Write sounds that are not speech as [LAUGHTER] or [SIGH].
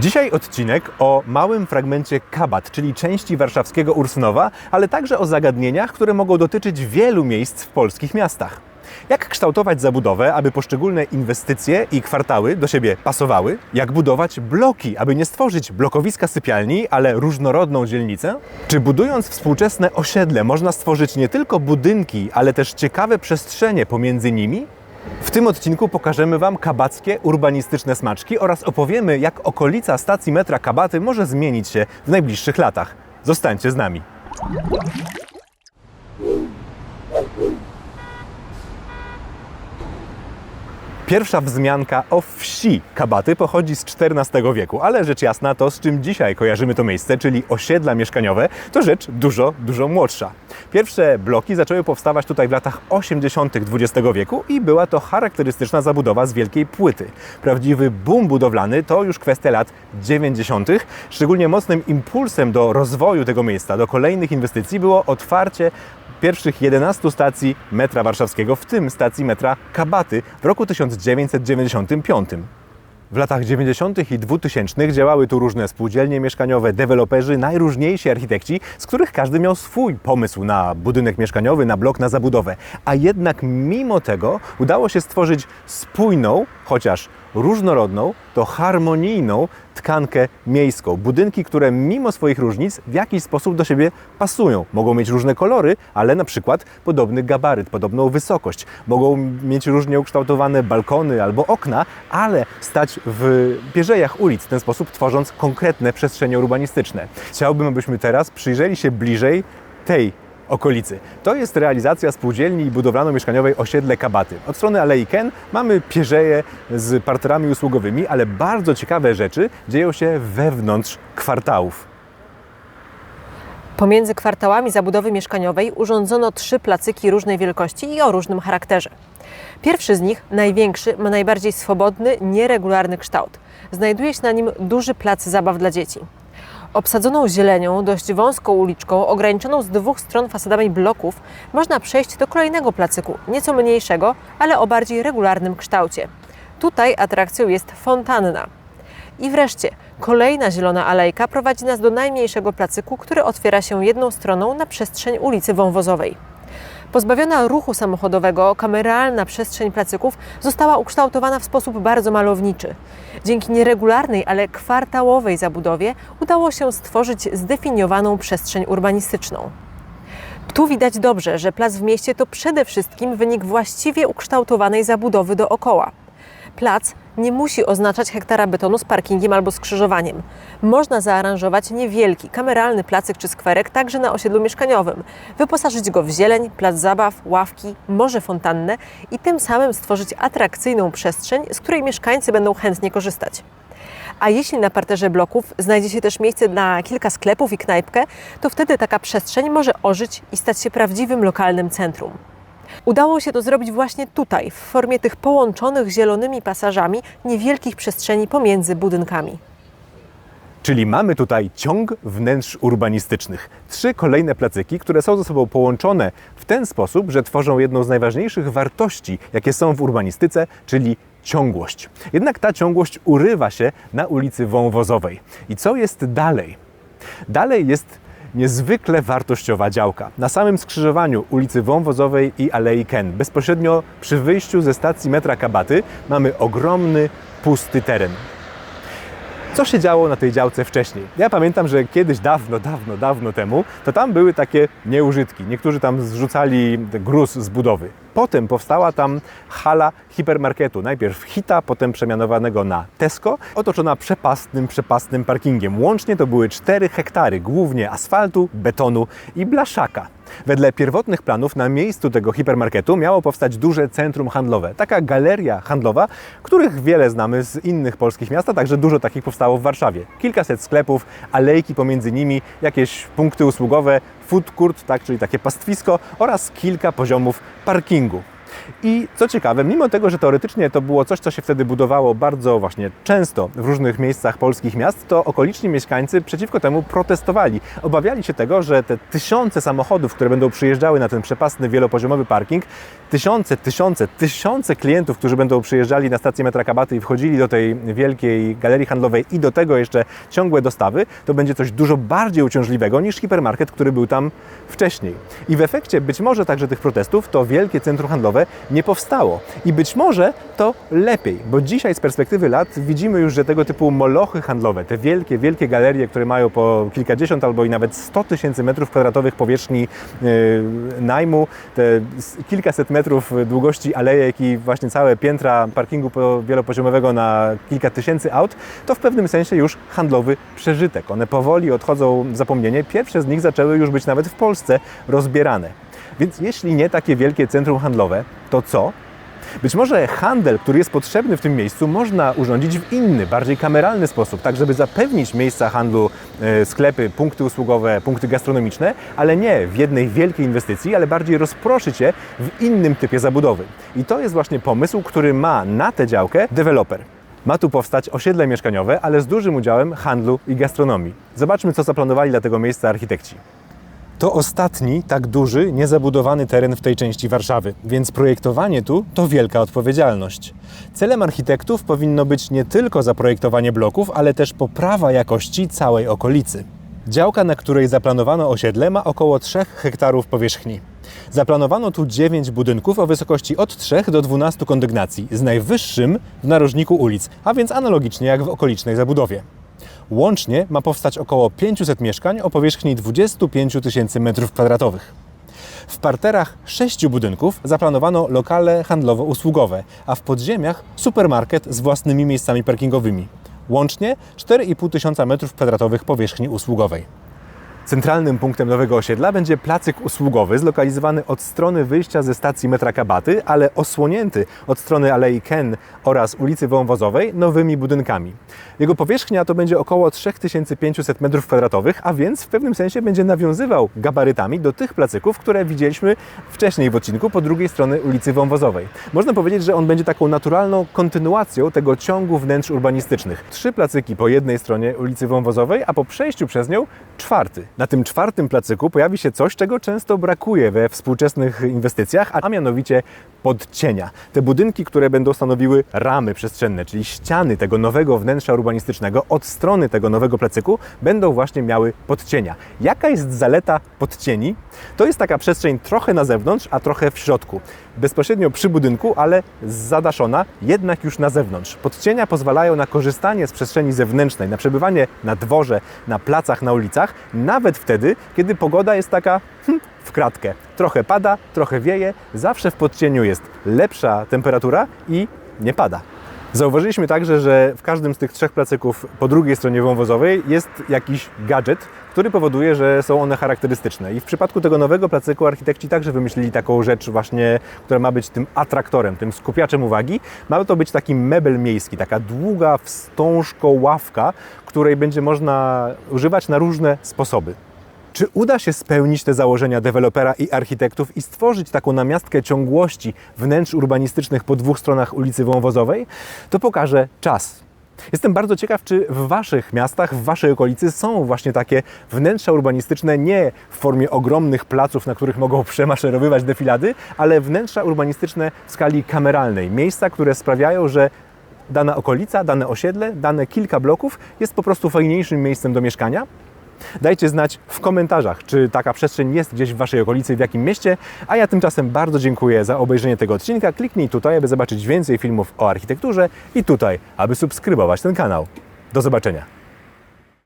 Dzisiaj odcinek o małym fragmencie Kabat, czyli części warszawskiego Ursynowa, ale także o zagadnieniach, które mogą dotyczyć wielu miejsc w polskich miastach. Jak kształtować zabudowę, aby poszczególne inwestycje i kwartały do siebie pasowały? Jak budować bloki, aby nie stworzyć blokowiska sypialni, ale różnorodną dzielnicę? Czy budując współczesne osiedle można stworzyć nie tylko budynki, ale też ciekawe przestrzenie pomiędzy nimi? W tym odcinku pokażemy Wam kabackie urbanistyczne smaczki oraz opowiemy, jak okolica stacji metra Kabaty może zmienić się w najbliższych latach. Zostańcie z nami. Pierwsza wzmianka o wsi Kabaty pochodzi z XIV wieku, ale rzecz jasna to, z czym dzisiaj kojarzymy to miejsce, czyli osiedla mieszkaniowe, to rzecz dużo, dużo młodsza. Pierwsze bloki zaczęły powstawać tutaj w latach 80. XX wieku i była to charakterystyczna zabudowa z wielkiej płyty. Prawdziwy boom budowlany to już kwestia lat 90. Szczególnie mocnym impulsem do rozwoju tego miejsca, do kolejnych inwestycji było otwarcie pierwszych 11 stacji metra warszawskiego, w tym stacji metra Kabaty w roku 1995. W latach 90. i 2000 działały tu różne spółdzielnie mieszkaniowe, deweloperzy, najróżniejsi architekci, z których każdy miał swój pomysł na budynek mieszkaniowy, na blok, na zabudowę. A jednak mimo tego udało się stworzyć spójną, chociaż różnorodną, to harmonijną tkankę miejską. Budynki, które mimo swoich różnic w jakiś sposób do siebie pasują. Mogą mieć różne kolory, ale na przykład podobny gabaryt, podobną wysokość. Mogą mieć różnie ukształtowane balkony albo okna, ale stać w pierzejach ulic, w ten sposób tworząc konkretne przestrzenie urbanistyczne. Chciałbym, abyśmy teraz przyjrzeli się bliżej tej okolicy. To jest realizacja spółdzielni budowlano-mieszkaniowej osiedle Kabaty. Od strony Alei Ken mamy pierzeje z parterami usługowymi, ale bardzo ciekawe rzeczy dzieją się wewnątrz kwartałów. Pomiędzy kwartałami zabudowy mieszkaniowej urządzono trzy placyki różnej wielkości i o różnym charakterze. Pierwszy z nich, największy, ma najbardziej swobodny, nieregularny kształt. Znajduje się na nim duży plac zabaw dla dzieci. Obsadzoną zielenią, dość wąską uliczką, ograniczoną z dwóch stron fasadami bloków, można przejść do kolejnego placyku, nieco mniejszego, ale o bardziej regularnym kształcie. Tutaj atrakcją jest fontanna. I wreszcie, kolejna zielona alejka prowadzi nas do najmniejszego placyku, który otwiera się jedną stroną na przestrzeń ulicy Wąwozowej. Pozbawiona ruchu samochodowego, kameralna przestrzeń placyków została ukształtowana w sposób bardzo malowniczy. Dzięki nieregularnej, ale kwartałowej zabudowie udało się stworzyć zdefiniowaną przestrzeń urbanistyczną. Tu widać dobrze, że plac w mieście to przede wszystkim wynik właściwie ukształtowanej zabudowy dookoła. Plac nie musi oznaczać hektara betonu z parkingiem albo skrzyżowaniem. Można zaaranżować niewielki, kameralny placyk czy skwerek także na osiedlu mieszkaniowym, wyposażyć go w zieleń, plac zabaw, ławki, może fontannę i tym samym stworzyć atrakcyjną przestrzeń, z której mieszkańcy będą chętnie korzystać. A jeśli na parterze bloków znajdzie się też miejsce na kilka sklepów i knajpkę, to wtedy taka przestrzeń może ożyć i stać się prawdziwym lokalnym centrum. Udało się to zrobić właśnie tutaj, w formie tych połączonych zielonymi pasażami niewielkich przestrzeni pomiędzy budynkami. Czyli mamy tutaj ciąg wnętrz urbanistycznych. Trzy kolejne placyki, które są ze sobą połączone w ten sposób, że tworzą jedną z najważniejszych wartości, jakie są w urbanistyce, czyli ciągłość. Jednak ta ciągłość urywa się na ulicy Wąwozowej. I co jest dalej? Dalej jest niezwykle wartościowa działka. Na samym skrzyżowaniu ulicy Wąwozowej i Alei Ken, bezpośrednio przy wyjściu ze stacji metra Kabaty, mamy ogromny, pusty teren. Co się działo na tej działce wcześniej? Ja pamiętam, że kiedyś dawno, dawno, dawno temu, to tam były takie nieużytki. Niektórzy tam zrzucali gruz z budowy. Potem powstała tam hala hipermarketu. Najpierw Hita, potem przemianowanego na Tesco, otoczona przepastnym, przepastnym parkingiem. Łącznie to były 4 hektary, głównie asfaltu, betonu i blaszaka. Wedle pierwotnych planów na miejscu tego hipermarketu miało powstać duże centrum handlowe. Taka galeria handlowa, których wiele znamy z innych polskich miast, a także dużo takich powstało w Warszawie. Kilkaset sklepów, alejki pomiędzy nimi, jakieś punkty usługowe, food court, tak, czyli takie pastwisko oraz kilka poziomów parkingu. I co ciekawe, mimo tego, że teoretycznie to było coś, co się wtedy budowało bardzo właśnie często w różnych miejscach polskich miast, to okoliczni mieszkańcy przeciwko temu protestowali. Obawiali się tego, że te tysiące samochodów, które będą przyjeżdżały na ten przepastny, wielopoziomowy parking, tysiące, tysiące, tysiące klientów, którzy będą przyjeżdżali na stację metra Kabaty i wchodzili do tej wielkiej galerii handlowej i do tego jeszcze ciągłe dostawy, to będzie coś dużo bardziej uciążliwego niż hipermarket, który był tam wcześniej. I w efekcie być może także tych protestów to wielkie centrum handlowe nie powstało. I być może to lepiej, bo dzisiaj z perspektywy lat widzimy już, że tego typu molochy handlowe, te wielkie, wielkie galerie, które mają po kilkadziesiąt albo i nawet 100 tysięcy metrów kwadratowych powierzchni yy, najmu, te kilkaset metrów długości alejek i właśnie całe piętra parkingu po- wielopoziomowego na kilka tysięcy aut, to w pewnym sensie już handlowy przeżytek. One powoli odchodzą w zapomnienie. Pierwsze z nich zaczęły już być nawet w Polsce rozbierane. Więc jeśli nie takie wielkie centrum handlowe, to co? Być może handel, który jest potrzebny w tym miejscu, można urządzić w inny, bardziej kameralny sposób, tak żeby zapewnić miejsca handlu, e, sklepy, punkty usługowe, punkty gastronomiczne, ale nie w jednej wielkiej inwestycji, ale bardziej rozproszyć je w innym typie zabudowy. I to jest właśnie pomysł, który ma na tę działkę deweloper. Ma tu powstać osiedle mieszkaniowe, ale z dużym udziałem handlu i gastronomii. Zobaczmy, co zaplanowali dla tego miejsca architekci. To ostatni tak duży, niezabudowany teren w tej części Warszawy, więc projektowanie tu to wielka odpowiedzialność. Celem architektów powinno być nie tylko zaprojektowanie bloków, ale też poprawa jakości całej okolicy. Działka, na której zaplanowano osiedle, ma około 3 hektarów powierzchni. Zaplanowano tu 9 budynków o wysokości od 3 do 12 kondygnacji, z najwyższym w narożniku ulic, a więc analogicznie jak w okolicznej zabudowie. Łącznie ma powstać około 500 mieszkań o powierzchni 25 tysięcy metrów kwadratowych. W parterach sześciu budynków zaplanowano lokale handlowo-usługowe, a w podziemiach supermarket z własnymi miejscami parkingowymi. Łącznie 4,5 tysiąca metrów kwadratowych powierzchni usługowej. Centralnym punktem nowego osiedla będzie placyk usługowy zlokalizowany od strony wyjścia ze stacji metra Kabaty, ale osłonięty od strony Alei Ken oraz ulicy Wąwozowej nowymi budynkami. Jego powierzchnia to będzie około 3500 m2, a więc w pewnym sensie będzie nawiązywał gabarytami do tych placyków, które widzieliśmy wcześniej w odcinku po drugiej stronie ulicy Wąwozowej. Można powiedzieć, że on będzie taką naturalną kontynuacją tego ciągu wnętrz urbanistycznych. Trzy placyki po jednej stronie ulicy Wąwozowej, a po przejściu przez nią czwarty. Na tym czwartym placyku pojawi się coś, czego często brakuje we współczesnych inwestycjach, a mianowicie podcienia. Te budynki, które będą stanowiły ramy przestrzenne, czyli ściany tego nowego wnętrza urbanistycznego od strony tego nowego placyku, będą właśnie miały podcienia. Jaka jest zaleta podcieni? To jest taka przestrzeń trochę na zewnątrz, a trochę w środku. Bezpośrednio przy budynku, ale zadaszona, jednak już na zewnątrz. Podcienia pozwalają na korzystanie z przestrzeni zewnętrznej, na przebywanie na dworze, na placach, na ulicach, nawet wtedy, kiedy pogoda jest taka hm, w kratkę. Trochę pada, trochę wieje, zawsze w podcieniu jest lepsza temperatura i nie pada. Zauważyliśmy także, że w każdym z tych trzech placyków po drugiej stronie wąwozowej jest jakiś gadżet, który powoduje, że są one charakterystyczne. I w przypadku tego nowego placyku architekci także wymyślili taką rzecz właśnie, która ma być tym atraktorem, tym skupiaczem uwagi. Ma to być taki mebel miejski, taka długa, wstążko ławka, której będzie można używać na różne sposoby. Czy uda się spełnić te założenia dewelopera i architektów i stworzyć taką namiastkę ciągłości wnętrz urbanistycznych po dwóch stronach ulicy Wąwozowej? To pokaże czas. Jestem bardzo ciekaw, czy w Waszych miastach, w Waszej okolicy są właśnie takie wnętrza urbanistyczne nie w formie ogromnych placów, na których mogą [LAUGHS] przemaszerowywać defilady, ale wnętrza urbanistyczne w skali kameralnej. Miejsca, które sprawiają, że dana okolica, dane osiedle, dane kilka bloków jest po prostu fajniejszym miejscem do mieszkania? Dajcie znać w komentarzach, czy taka przestrzeń jest gdzieś w Waszej okolicy, w jakim mieście. A ja tymczasem bardzo dziękuję za obejrzenie tego odcinka. Kliknij tutaj, aby zobaczyć więcej filmów o architekturze i tutaj, aby subskrybować ten kanał. Do zobaczenia.